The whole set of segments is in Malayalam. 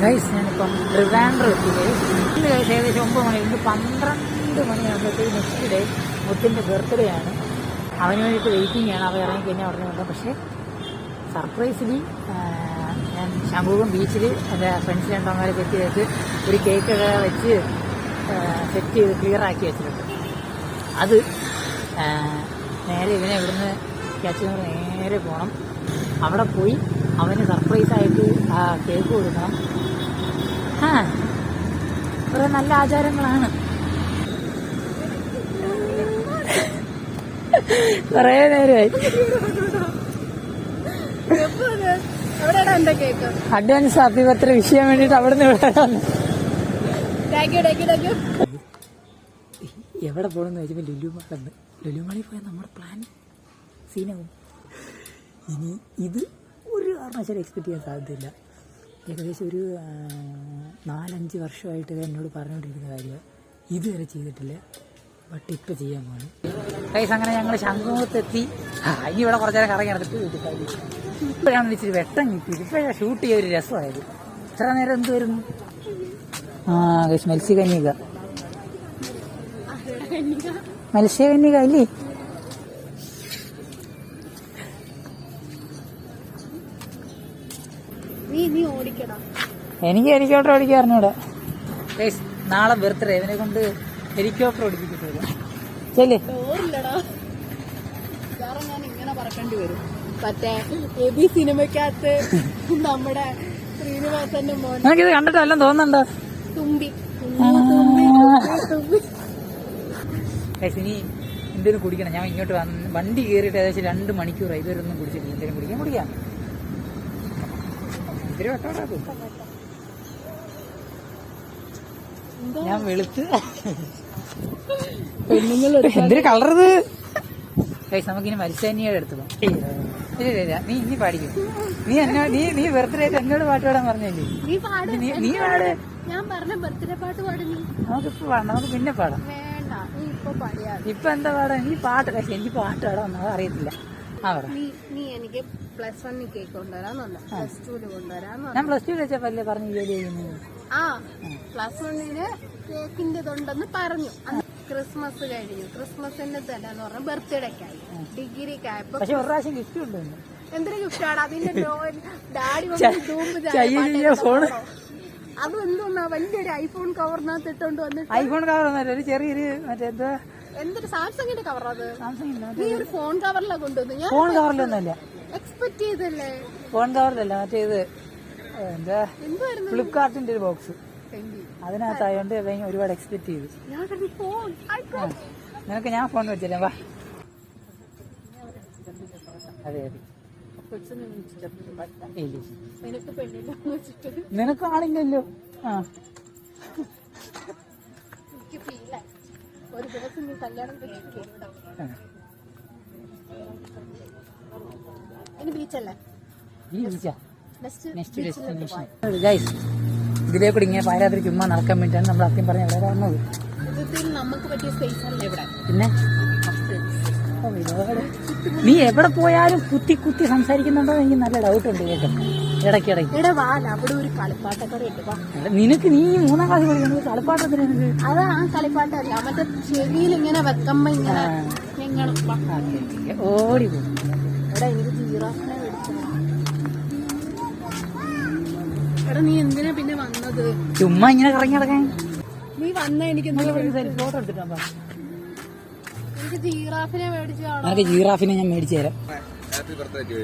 ഗൈസ് ഞാനിപ്പം ട്രിവാൻഡ്രം എത്തി ഇന്ന് ഗൈസ് ഏകദേശം ഒമ്പത് മണി ഇന്ന് പന്ത്രണ്ട് മണിയാകുമ്പോഴത്തേക്ക് നെക്സ്റ്റ് ഡേ മുത്തിന്റെ ബർത്ത്ഡേ ആണ് അവന് വേണ്ടിയിട്ട് വെയിറ്റിംഗ് ആണ്. അവൻ ഇറങ്ങി കഴിഞ്ഞാൽ ഉടനെ വന്നത് പക്ഷേ സർപ്രൈസിലി ഞാൻ ശംഭൂകം ബീച്ചിൽ എന്റെ ഫ്രണ്ട്സ് രണ്ടോമാരെ സെറ്റ് ചെയ്തിട്ട് ഒരു കേക്കൊക്കെ വെച്ച് സെറ്റ് ചെയ്ത് ക്ലിയർ ആക്കി വെച്ചിട്ടുണ്ട്. അത് നേരെ ഇവനെ ഇവിടുന്ന് ക്യാച്ച് നേരെ പോകണം അവിടെ പോയി അവന് സർപ്രൈസായിട്ട് ആ കേക്ക് കൊടുക്കണം. ആ. കുറേ നല്ല ആചാരങ്ങളാണ്. കുറേ നേരമായി. അഡ്വാൻസ് ഹാപ്പി ബർത്ത്ഡേ വിഷയം വേണ്ടിട്ട് അവിടെ നിന്ന് എവിടെ പോകണമെന്ന് ചോദിച്ചപ്പോൾ ലുലുമാളുണ്ട് ലുലുമാളിൽ പോയാൽ നമ്മുടെ പ്ലാൻ സീനാവും. ഇനി ഇത് ഒരു കാരണവശാലും എക്സ്പെക്ട് ചെയ്യാൻ സാധ്യതയില്ല. ഏകദേശം ഒരു നാലഞ്ച് വർഷമായിട്ട് ഇത് എന്നോട് പറഞ്ഞുകൊണ്ടിരിക്കുന്ന കാര്യമാണ് ഇതുവരെ ചെയ്തിട്ടില്ല. ബട്ട് ഇപ്പം ചെയ്യാൻ പോകണം കൈസ് അങ്ങനെ ഞങ്ങൾ ശംഖുമുഖത്തെത്തി. ഇനി ഇവിടെ കുറച്ച് നേരം കറങ്ങി നടന്നിട്ട് വീട്ടിൽ ഇപ്പോഴാണ് ഇച്ചിരി വെട്ടം കിട്ടിയത്. ഇപ്പോഴാണ് ഷൂട്ട് ചെയ്ത ഒരു രസമായത്. ഇത്ര നേരം എന്ത് വരുന്നു? ആ കൈസ് മത്സ്യകന്യക. മത്സ്യകന്യക അല്ലേ? നീ നീ ഓടിക്കണം എനിക്ക് ഹെലികോപ്റ്റർ ഓടിക്കാൻ അറിഞ്ഞൂടെ. നാളെ ബർത്ത്ഡേ ഇവനെ കൊണ്ട് ഹെലികോപ്റ്റർ ഓടിപ്പിച്ചിട്ടില്ല ചെല്ലേ. ഞാൻ ഇങ്ങനെ പറക്കേണ്ടി വരും. മറ്റേ എബി സിനിമക്കകത്ത് നമ്മുടെ ശ്രീനിവാസന്റെ മോൻ തോന്നുന്നുണ്ടോ? തുമ്പി. ഇനി എന്തേലും കുടിക്കണം. ഞാൻ ഇങ്ങോട്ട് വന്ന് വണ്ടി കയറിയിട്ട് ഏകദേശം രണ്ട് മണിക്കൂറായി. ഇതുവരെ ഒന്നും കുടിച്ചിട്ടില്ല. എന്തേലും കുടിക്കാൻ കുടിക്കാം. ഇത്തിരി വെട്ടോടാക്കും എന്താ ഞാൻ വെളുത്ത്. പെണ്ണുങ്ങൾ എന്തൊരു കളറത്? നമുക്കിനി മത്സ്യാനിയുടെ അടുത്ത് പോകാം ഇല്ല ഇല്ല നീ ഇനി പാടിക്കും. നീ എന്നോ നീ നീ ബർത്ത്ഡേ എന്നോട് പാട്ട് പാടാൻ പറഞ്ഞല്ലേ? നീ പാട് നീ നീ പാട്. ഞാൻ പറഞ്ഞ ബർത്ത്ഡേ പാട്ട് പാടുന്നു നീ നമുക്കിപ്പോ പാടാം. നമുക്ക് പിന്നെ പാടാം. വേണ്ട നീ ഇപ്പൊ പാടിയാ. ഇപ്പൊ എന്താ പാടാ? നീ പാട്ട് പക്ഷെ എനിക്ക് പാട്ട് പാടാൻ ഒന്നും അറിയത്തില്ല. നീ എനിക്ക് പ്ലസ് വണ്ണിൽ കേക്ക് കൊണ്ടുവരാന്നുണ്ട് പ്ലസ് ടൂൽ കൊണ്ടുവരാന്നുണ്ട് ഞാൻ പ്ലസ് ടു വെച്ചപ്പല്ലേ പറഞ്ഞു ജോലി ചെയ്യുന്നത്? ആ പ്ലസ് വണ്ണിന് കേക്കിന്റെ ഇതുണ്ടെന്ന് പറഞ്ഞു. ക്രിസ്മസ് കഴിഞ്ഞു. ക്രിസ്മസിന്റെ തന്നെ എന്ന് പറഞ്ഞ ബർത്ത്ഡേക്കായി ഡിഗ്രിക്കായപ്പോ പക്ഷെ ഒരു പ്രാവശ്യം ഗിഫ്റ്റ് ഉണ്ട് എന്തൊരു ഗിഫ്റ്റാണ് അതിന്റെ ഡാഡി ചൈനീയ ഫോണ്. അത് എന്തോന്നാ വലിയൊരു ഐഫോൺ കവറിനകത്ത് ഇട്ടോണ്ട് വന്നിട്ട് ഐഫോൺ കവർ ഒരു ചെറിയൊരു മറ്റേ എന്താ? എന്തൊരു സാംസങ്ങിന്റെ കവർ അത്? സാംസങ് ഇല്ല നീ ഒരു ഫോൺ കവറിലാ കൊണ്ടുവന്നു ഞാൻ ഫോൺ കവറിലൊന്നുമല്ല എക്സ്പെക്ട് ചെയ്തല്ലേ ഫോൺ കവറിലല്ല മറ്റേത് എന്താ? ഫ്ലിപ്കാർട്ടിന്റെ ഒരു ബോക്സ്. അതിനകത്തായോണ്ട് ഒരുപാട് എക്സ്പെക്ട് ചെയ്തു. നിനക്ക് ഞാൻ ഫോൺ വെച്ചില്ല വാ. അതെ അതെ. നിനക്ക് ആളില്ലല്ലോ ആ. ഒരു ദിവസം നീ കല്യാണം ഇനി ബീച്ചല്ലേ ഇതിലേ കൂടി ഇങ്ങനെ പാരാത്രി ചുമ്മാ നടക്കാൻ വേണ്ടിയാണ് നമ്മൾ ആദ്യം പറഞ്ഞ ഇവിടെ വന്നത്? നമുക്ക് പറ്റിയ സ്പേസ് അല്ലേ ഇവിടെ. പിന്നെ? നീ എവിടെ പോയാലും കുത്തി കുത്തി സംസാരിക്കുന്നുണ്ടോ എനിക്ക് നല്ല ഡൗട്ട് ഉണ്ട് ഇവിടെ വാ അവിടെ ഒരു ഉണ്ട് വാ. എടാ, നിനക്ക് നീ മൂന്നാം ക്ലാസ് പഠിക്കുന്നത് കളിപ്പാട്ടത്തിന് നിനക്ക്? അതാ ആ കളിപ്പാട്ടല്ല മറ്റേ ചെവിയിൽ ഇങ്ങനെ വെക്കുമ്പോ ഇങ്ങനെ. ഓടി പോകും എടാ എനിക്ക് ജീറാഫിനെ എടാ നീ എന്തിനാ പിന്നെ വന്നത്? ചുമ്മാ ഇങ്ങനെ കറങ്ങി നടക്കാൻ? നീ വന്ന എനിക്ക് ഫോട്ടോ എടുത്തിട്ടാ എനിക്ക് ജീറാഫിനെ മേടിച്ചു ജീറാഫിനെ ഞാൻ മേടിച്ചു തരാം. ഹാപ്പി ബർത്ത്ഡേ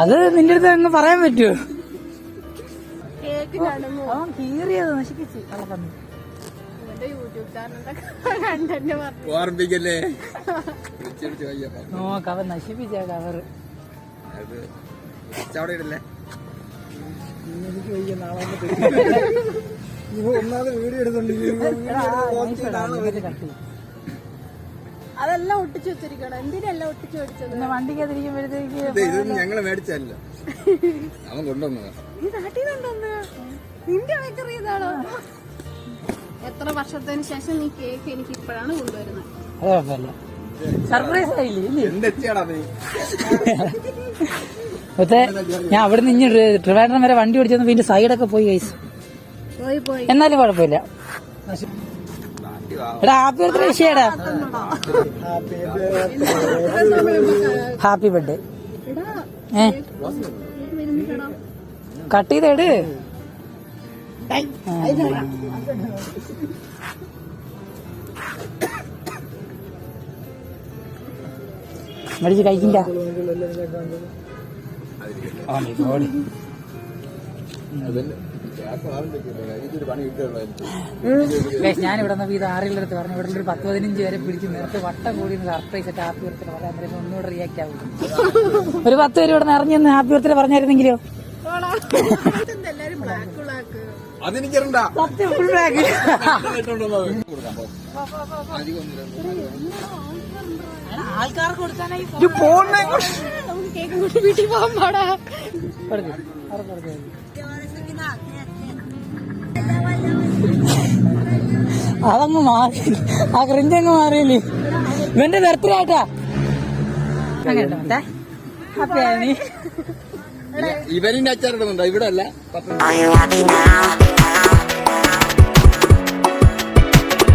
അത് നിന്റെ അടുത്ത് അങ്ങ് പറയാൻ പറ്റുമോ ഞാനങ്ങ് അവൻ കീറിയത് നശിപ്പിച്ച്. കള്ളപ്പന്നി. ഓർമ്മിക്കല്ലേ? നോക്ക് അവൻ ഒന്നാമത് വീഡിയോ അതെല്ലാം ഒട്ടിച്ചു വെച്ചിരിക്കണം. എന്തിനെല്ലാം ഒട്ടിച്ചു വെച്ചത് വണ്ടിക്ക് അതിരിക്കുമ്പോഴത്തേക്ക് ഇതൊന്നും ഞങ്ങൾ മേടിച്ചല്ല അവൻ കൊണ്ടുവന്നതാ. നാട്ടിൽ നിന്റെ ബേക്കറി ഇതാണോ എത്ര വർഷത്തിന് ശേഷം നീ കേക്ക് എനിക്ക് ഇപ്പോഴാണ് കൊണ്ടുവരുന്നത്? സർപ്രൈസ് ആയില്ലേ മറ്റേ ഞാൻ അവിടെ നിന്ന് ഇനി ട്രിവാൻഡ്രം വരെ വണ്ടി ഓടിച്ചു പിന്നെ സൈഡൊക്കെ പോയി കഴിച്ചു പോയി പോയി. എന്നാലും കുഴപ്പമില്ല. എടാ ഹാപ്പി ബർത്ത്ഡേ വിഷയടാ. Happy birthday. എടാ ഏ? കട്ട് ചെയ്തേട് മേടിച്ച് കഴിക്കില്ല. അതല്ലേ? ഞാൻ ഇവിടെ നിന്ന് ഇത് ആറിന്റെ അടുത്ത് പറഞ്ഞു. ഇവിടെ ഒരു പത്ത് പതിനഞ്ച് വരെ പിടിച്ച് നേരത്തെ വട്ടം കൂടി സർപ്രൈസ് ആയിട്ട് ഹാപ്പി ബർത്ത്ഡേ പറയാൻ നേരം ഒന്നുകൂടെ റിയാക്ട് ആവും. ഒരു പത്ത് പേര് ഇവിടെ നിന്ന് ഇറങ്ങി ഹാപ്പി ബർത്ത്ഡേ പറഞ്ഞായിരുന്നെങ്കിലോ? എല്ലാരും ബ്ലാക്ക് ബ്ലാക്ക് അതെനിക്കറിയണ്ട സത്യം ഫുൾ ബാഗ് ആൾക്കാർക്ക് കൊടുക്കാനായി കൊണ്ട് വീട്ടിൽ പോകാൻ പാടാ. അതങ്ങ് മാറി. ആ ക്രിഞ്ച് അങ്ങ് മാറിയില്ലേ? ഇവന്റെ ബർത്ത്ഡേ നീ ഇവനിന്റെ അച്ചാറിടുന്നുണ്ടോ? ഇവിടെ അല്ല